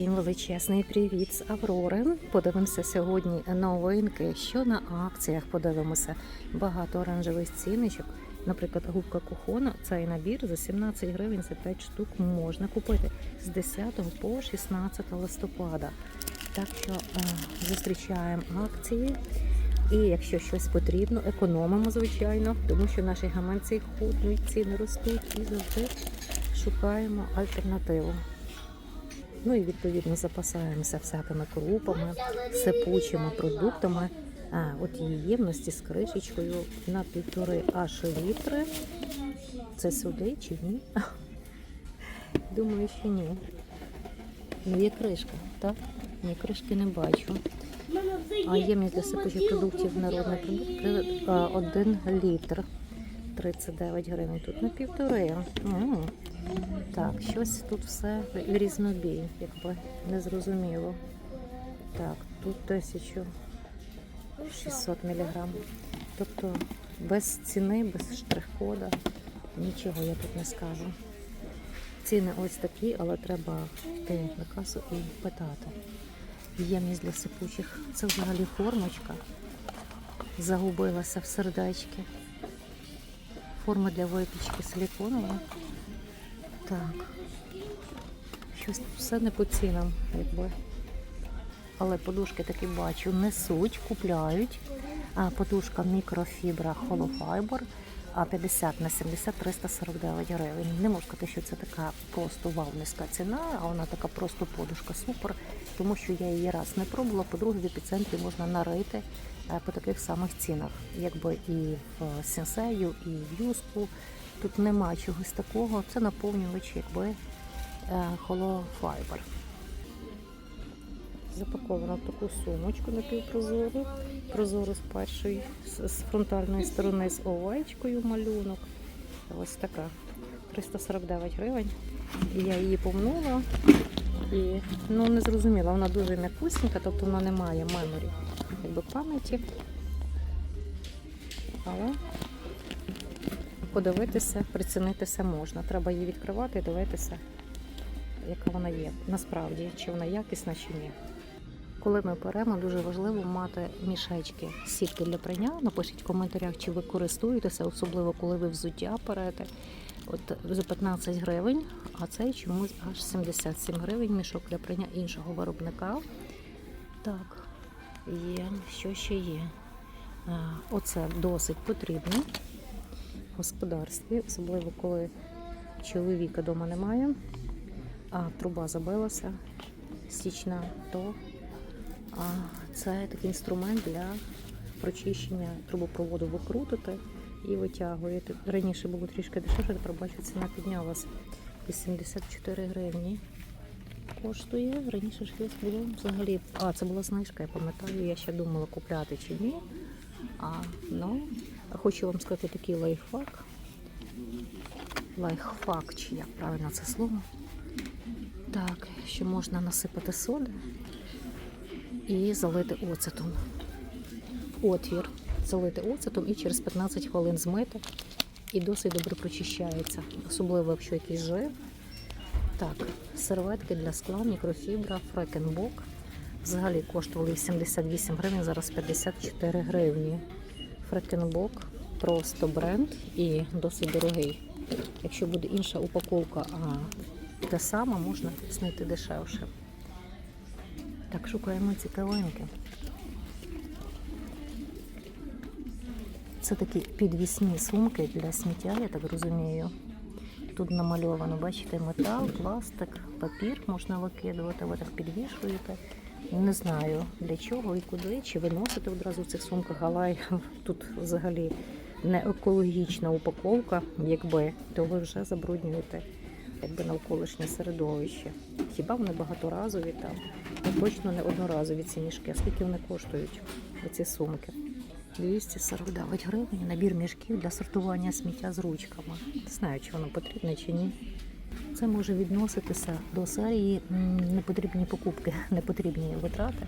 Всім величезний привіт з Аврори. Подивимося сьогодні новинки, що на акціях подивимося. Багато оранжевих ціночок. Наприклад, губка кухона, цей набір за 17 гривень за 5 штук можна купити з 10 по 16 листопада. Так що е, зустрічаємо акції. І якщо щось потрібно, економимо, звичайно, тому що наші гаманці худнуть, ціни ростуть і завжди шукаємо альтернативу. Ну і відповідно запасаємося всякими крупами, сипучими продуктами. А, от її ємності з кришечкою на півтори аж літри. Це сюди чи ні? Думаю, що ні. Ну, є кришка, так? Ні, кришки не бачу. А ємність для сипучих продуктів народний продукт а, один літр. 39 гривень. Тут на півтори. Так, щось тут все в різнобій, якби незрозуміло. Так, тут 1600 мг. Тобто без ціни, без штрих-кода, нічого я тут не скажу. Ціни ось такі, але треба йти на касу і питати. Ємність для сипучих. Це взагалі формочка. Загубилася в сердечки. Форма для випічки силіконова. Так. Щось все не по цінам, якби. Але подушки таки бачу, несуть, купляють. А подушка мікрофібра холофайбер, а 50 на 70 349 гривень. Не можу сказати, що це така просто вау ціна, а вона така просто подушка супер, тому що я її раз не пробувала. По-друге, в епіцентрі можна нарити е, по таких самих цінах, якби і в сенсею, і в юску. Тут нема чогось такого. Це наповнювач, якби е, холофайбер. Запакована в таку сумочку напівпрозору. Прозору з першої, з з фронтальної сторони з овечкою малюнок. Ось така. 349 гривень. І я її помнула. І ну не зрозуміла, вона дуже м'якусенька, тобто вона не має меморі якби пам'яті. Але подивитися, прицінитися можна. Треба її відкривати і дивитися, яка вона є. Насправді, чи вона якісна, чи ні. Коли ми беремо, дуже важливо мати мішечки сітки для прання. Напишіть в коментарях, чи ви користуєтеся, особливо коли ви взуття перете. От за 15 гривень, а цей чомусь аж 77 гривень мішок для прання іншого виробника. Так, є, що ще є. Оце досить потрібно господарстві, особливо коли чоловіка вдома немає, а труба забилася стічна, то а, це такий інструмент для прочищення трубопроводу. Ви крутите і витягуєте. Раніше було трішки дешевше, тепер бачу, ціна піднялась. 84 гривні коштує. Раніше ж десь було взагалі. А, це була знижка, я пам'ятаю, я ще думала купляти чи ні. А, ну, хочу вам сказати такий лайфхак. Лайфхак, чи як правильно це слово. Так, що можна насипати соди і залити оцетом. Отвір залити оцетом і через 15 хвилин змити. І досить добре прочищається, особливо якщо якийсь жир. Так, серветки для скла, мікрофібра, фрекенбок. Взагалі коштували 78 гривень, зараз 54 гривні. Фрекенбок просто бренд і досить дорогий. Якщо буде інша упаковка, а те саме, можна знайти дешевше. Так, шукаємо цікавинки. Це такі підвісні сумки для сміття, я так розумію. Тут намальовано, бачите, метал, пластик, папір можна викидувати, ви так підвішуєте. Не знаю для чого і куди, чи виносите одразу в цих сумках, але тут взагалі не екологічна упаковка, якби, то ви вже забруднюєте якби навколишнє середовище. Хіба вони багаторазові там? Ну, точно не одноразові ці мішки. Скільки вони коштують, оці сумки? 249 гривень набір мішків для сортування сміття з ручками. Не знаю, чи воно потрібне чи ні. Це може відноситися до серії непотрібні покупки, непотрібні витрати.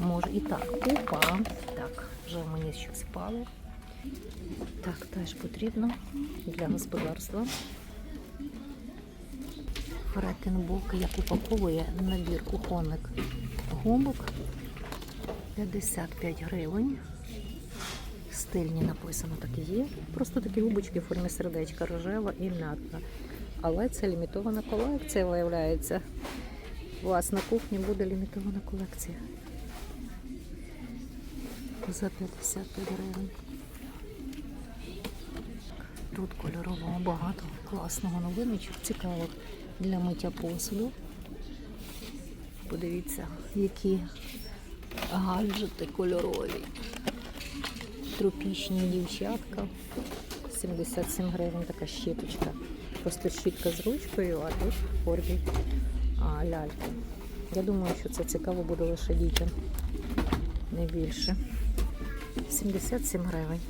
Може і так. Опа. Так, вже мені щось впало. Так, теж потрібно для господарства. Фрекенбок, як упаковує набір кухонник губок 55 гривень. Стильні написано так і є. Просто такі губочки в формі сердечка рожева і м'ятна. Але це лімітована колекція, виявляється. У вас на кухні буде лімітована колекція. За 55 гривень. Тут кольорового багато класного новиночок, цікавих для миття посуду. Подивіться, які гаджети кольорові. Тропічні дівчатка. 77 гривень така щіточка. Просто щітка з ручкою, а тут в формі ляльки. Я думаю, що це цікаво буде лише дітям. Не більше. 77 гривень.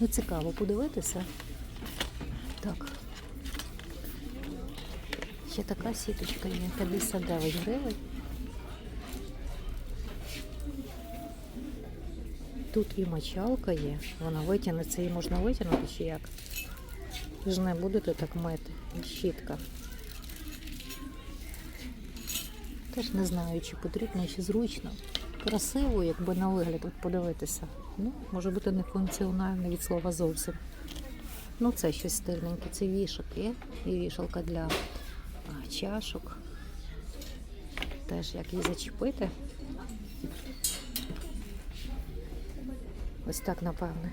Ну, цікаво подивитися. Так. Ще така сіточка є. 59 гривень. Тут і мочалка є. Вона витягнеться, її можна витягнути чи як? Ви ж не будете так мити. Щітка. Теж не знаю, чи потрібно, чи зручно. Красиво, якби на вигляд от подивитися. Ну, може бути не функціональне від слова зовсім. Ну, це щось стильненьке. Це вішалки і вішалка для чашок. Теж як її зачепити. Ось так, напевне.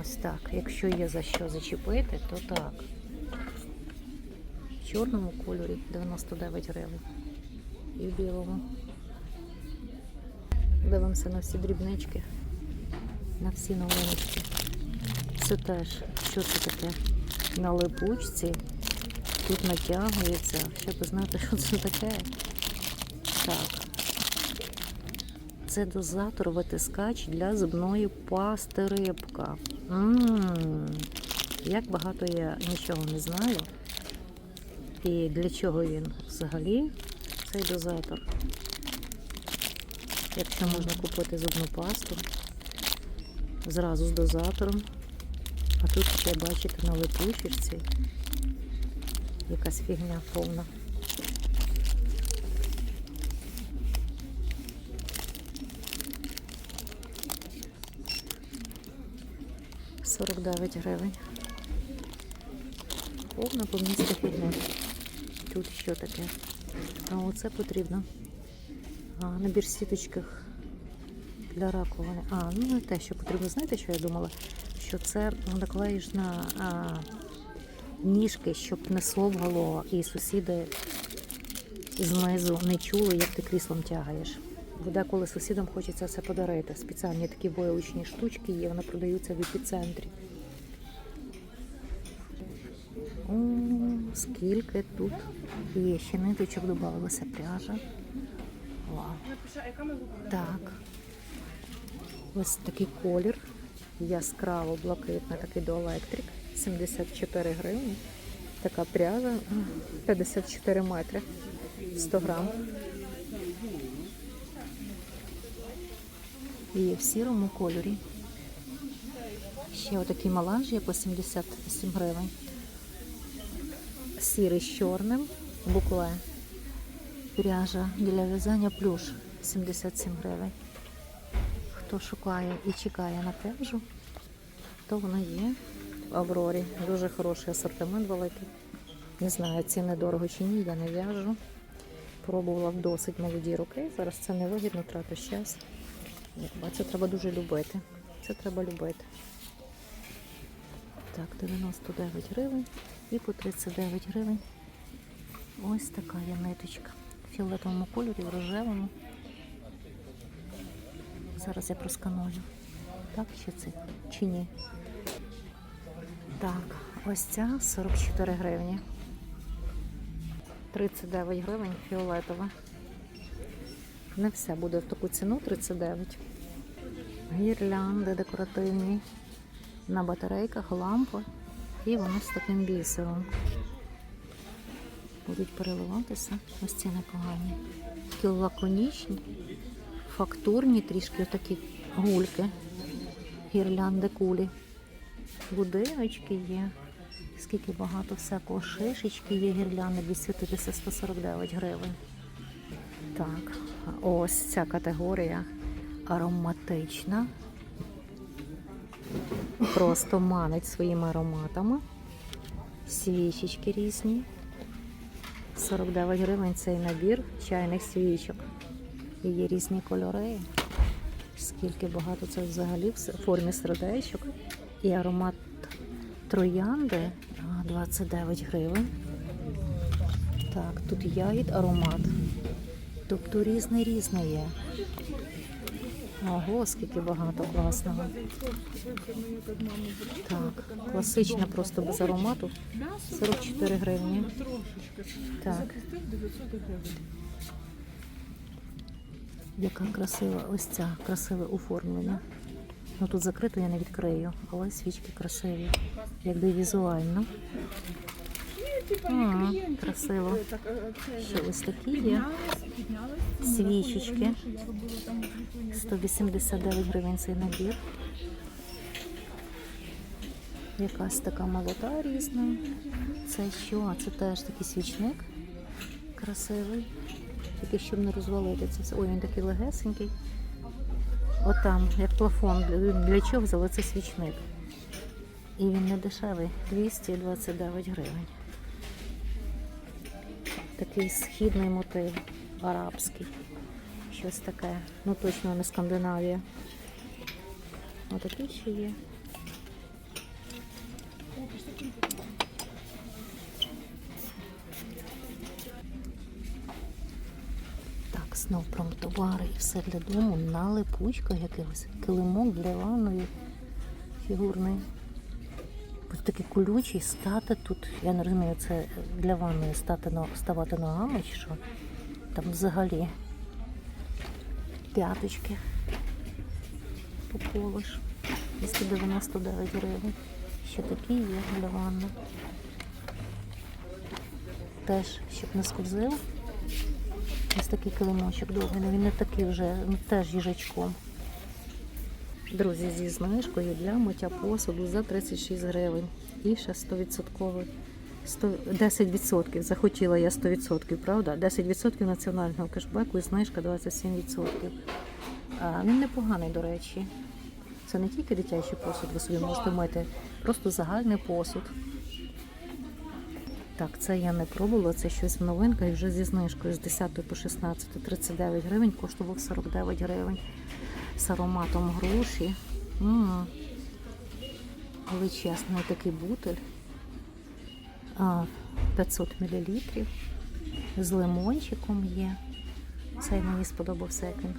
Ось так. Якщо є за що зачепити, то так. В чорному кольорі 99 гривень. І в білому. Дивимося на всі дрібнички, на всі новиночки. Це теж, що це таке? На липучці. Тут натягується. Щоб знати, що це таке. Так. Це дозатор витискач для зубної пасти рибка. Ммм, як багато я нічого не знаю. І для чого він взагалі цей дозатор? Якщо можна купити зубну пасту зразу з дозатором. А тут ще бачите на липучечці якась фігня повна. Сорок дев'ять гривень. Повна повністю фігня. Тут що таке? А оце потрібно. А, набір сіточках для раковини. А, ну не те, що потрібно. Знаєте, що я думала? Що це наклеїш на а, ніжки, щоб не словгало і сусіди знизу не чули, як ти кріслом тягаєш. Бо деколи сусідам хочеться це подарити. Спеціальні такі боєучні штучки є, вони продаються в епіцентрі. О, скільки тут є ще ниточок, додавалася пряжа. Вау. Так. Ось такий колір. Яскраво блакитний такий до електрик. 74 гривні. Така пряжа 54 метри. 100 грам. І в сірому кольорі. Ще отакий маланж є по 77 гривень. Сірий з чорним. Букле. Пряжа для в'язання плюш 77 гривень. Хто шукає і чекає на пряжу, то вона є в Аврорі. Дуже хороший асортимент великий. Не знаю, ціни дорого чи ні, я не в'яжу. Пробувала в досить молоді роки. Зараз це не вигідно, трати час. Це треба дуже любити. Це треба любити. Так, 99 гривень і по 39 гривень. Ось така є ниточка. В фіолетовому кольорі, в рожевому. Зараз я просканую. Так, чи це? Чи ні? Так, ось ця 44 гривні. 39 гривень фіолетова. Не все буде в таку ціну 39. Гірлянди декоративні. На батарейках лампи. І вони з таким бісером. Будуть переливатися. Ось ці непогані. Такі лаконічні, фактурні, трішки такі гульки. Гірлянди кулі. Будиночки є. Скільки багато всякого шишечки є гірлянди від світитися 149 гривень. Так, ось ця категорія ароматична. Просто манить своїми ароматами. Свічечки різні. 49 гривень цей набір чайних свічок. І є різні кольори. Скільки багато це взагалі в формі сердечок. І аромат троянди 29 гривень. Так, тут ягід аромат. Тобто різний різний є. Ого, скільки багато класного. Так, класична просто без аромату. 44 гривні. Так. Яка красива, ось ця красиве оформлення. Ну тут закрито я не відкрию, але свічки красиві. Якби візуально. А, красиво. Ще ось такі є. Свічечки. 189 гривень цей набір. Якась така молота різна. Це що? Це теж такий свічник красивий. Тільки щоб не розвалити це. все. Ой, він такий легесенький. Отам, як плафон. Для, для чого взяли це свічник? І він не дешевий. 229 гривень. Такий східний мотив, арабський. Щось таке. Ну точно не Скандинавія. Отакий ще є. Так, знов промтовари і все для дому на липучках якихось. Килимок для ванної фігурний. Ось такий колючий стати тут. Я не розумію, це для ванної стати, ставати ногами чи що. Там взагалі п'яточки пополиш. 299 гривень. Ще такі є для ванни. Теж, щоб не скользив. Ось такий килимочок довгий, ну, він не такий вже, ну, теж їжачком. Друзі, зі знижкою для миття посуду за 36 гривень. І ще 100%. 100, 10%. Захотіла я 100%, правда? 10% національного кешбеку і знижка 27%. А, він непоганий, до речі. Це не тільки дитячий посуд, ви собі можете мити, просто загальний посуд. Так, це я не пробувала, це щось в новинках і вже зі знижкою з 10 по 16, 39 гривень, коштував 49 гривень з ароматом груші. М. Величезний такий бутель. А, 500 мл. З лимончиком є. Цей мені сподобався, як він.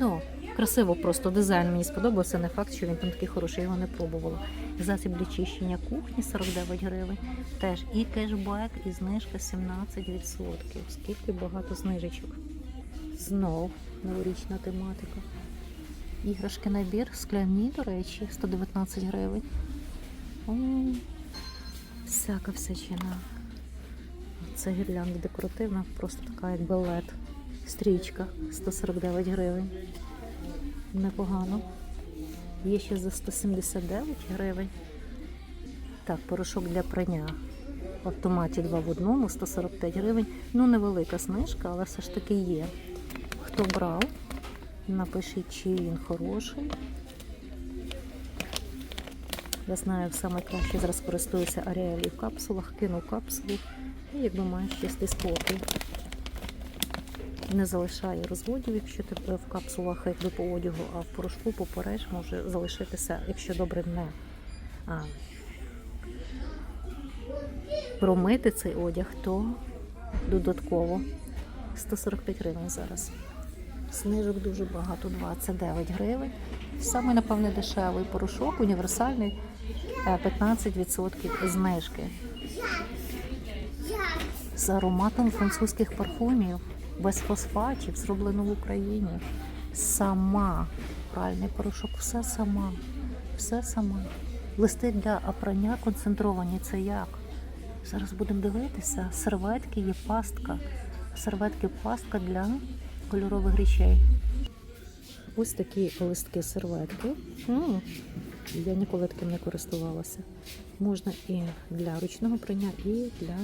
Ну, красиво просто дизайн мені сподобався. Не факт, що він там такий хороший, його не пробувала. Засіб для чищення кухні 49 гривень. Теж і кешбек, і знижка 17%. Скільки багато знижечок. Знов новорічна тематика. Іграшки набір, скляні, до речі, 119 гривень. Всяка всячина. Це гірлянда декоративна, просто така як балет. Стрічка 149 гривень. Непогано. Є ще за 179 гривень. Так, порошок для прання. В автоматі 2 в одному, 145 гривень. Ну, невелика знижка, але все ж таки є. Хто брав, напишіть, чи він хороший. Я знаю, саме краще зараз користуюся Аріелі в капсулах, кину капсулу і якби маєш чистий спокій. Не залишає розводів, якщо ти в капсулах якби по одягу, а в порошку попереж може залишитися, якщо добре не а, промити цей одяг, то додатково 145 гривень зараз. Знижок дуже багато, 29 гривень. Саме, напевне, дешевий порошок, універсальний, е, 15% знижки. З ароматом французьких парфумів, без фосфатів, зроблено в Україні. Сама. Пральний порошок, все сама. Все сама. Листи для опрання концентровані. Це як? Зараз будемо дивитися. Серветки є пастка. Серветки пастка для кольорових речей. Ось такі листки серветки. Я ніколи таким не користувалася. Можна і для ручного прання, і для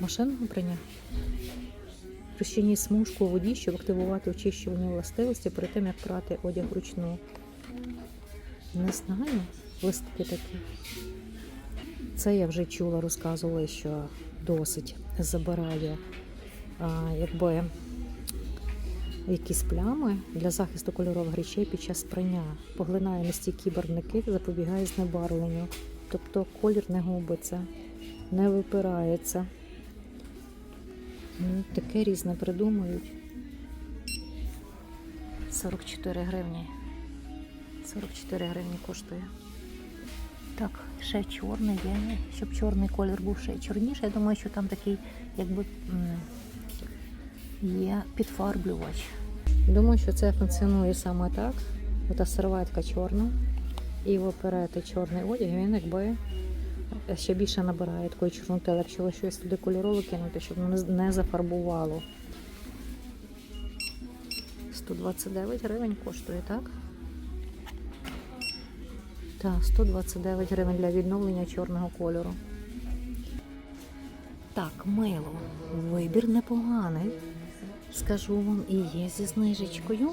машинного прання. Розчиніть смужку у воді, щоб активувати очищувальні властивості перед тим, як прати одяг вручну. Не знаю, листки такі. Це я вже чула, розказували, що досить забирає а, якби якісь плями для захисту кольорових речей під час прання, поглинає нестійкі барвники запобігає знебарвленню. Тобто колір не губиться, не випирається. Ну, таке різне придумують. 44 гривні. 44 гривні коштує. Так, ще чорний є, щоб чорний колір був ще чорніший. Я думаю, що там такий, якби є підфарблювач. Думаю, що це функціонує саме так. Ота серветка чорна. І ви оперете чорний одяг, він якби ще більше набирає такої чорноти, якщо ви щось туди кольорове кинути, щоб воно не зафарбувало. 129 гривень коштує, так? Так, 129 гривень для відновлення чорного кольору. Так, мило. Вибір непоганий. Скажу вам, і є зі знижечкою.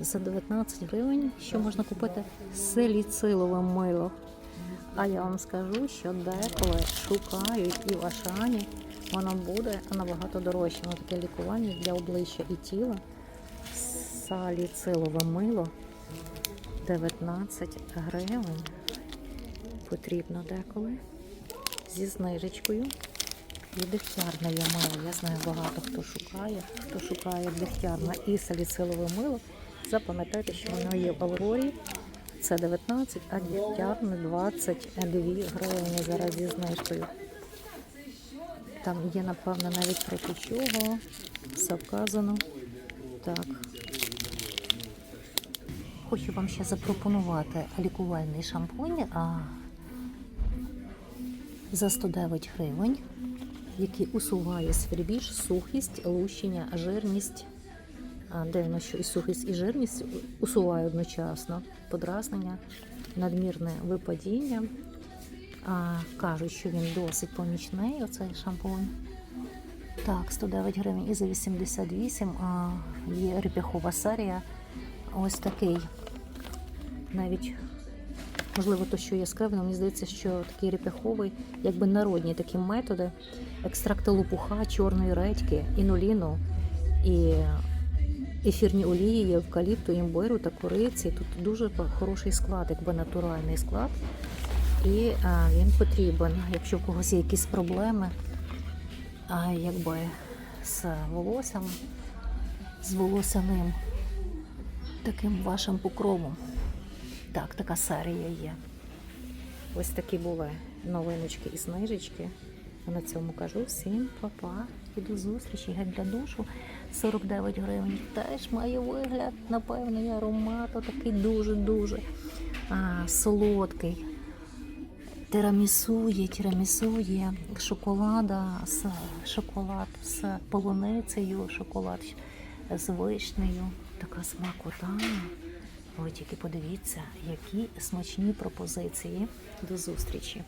За 19 гривень, що можна купити селіцилове мило. А я вам скажу, що деколи шукають і в Ашані, воно буде набагато дорожче. Воно таке лікування для обличчя і тіла. Саліцилове мило 19 гривень. Потрібно деколи зі знижечкою. І дегтярне є мило. Я знаю багато хто шукає. Хто шукає дегтярне і саліцилове мило. Запам'ятайте, що воно є в Аврорі. Це 19, а дегтярне 22 гривні зараз зі знижкою. Там є, напевно, навіть проти чого. Все вказано. Так. Хочу вам ще запропонувати лікувальний шампунь а, за 109 гривень, який усуває свербіж, сухість, лущення, жирність. Дивно, що і сухість, і жирність усуває одночасно подразнення, надмірне випадіння. Кажуть, що він досить помічний, оцей шампунь. Так, 109 гривень і за 88 а, є реп'яхова серія. Ось такий. Навіть, можливо, то, що яскравий, але мені здається, що такий реп'яховий, якби народні такі методи. Екстракти лопуха, чорної редьки, інуліну і ефірні олії, евкаліпту, імбиру та кориці. Тут дуже хороший склад, якби натуральний склад. І а, він потрібен, якщо в когось є якісь проблеми, а, якби з волоссям, з волосяним таким вашим покровом. Так, така серія є. Ось такі були новиночки і знижечки. На цьому кажу всім па-па і до зустрічі. Геть для душу 49 гривень. Теж має вигляд, напевно, і аромат такий дуже-дуже солодкий. Тирамісу є, тирамісу є, шоколада, з, шоколад з полуницею, шоколад з вишнею. Така смакота. Ви тільки подивіться, які смачні пропозиції. До зустрічі!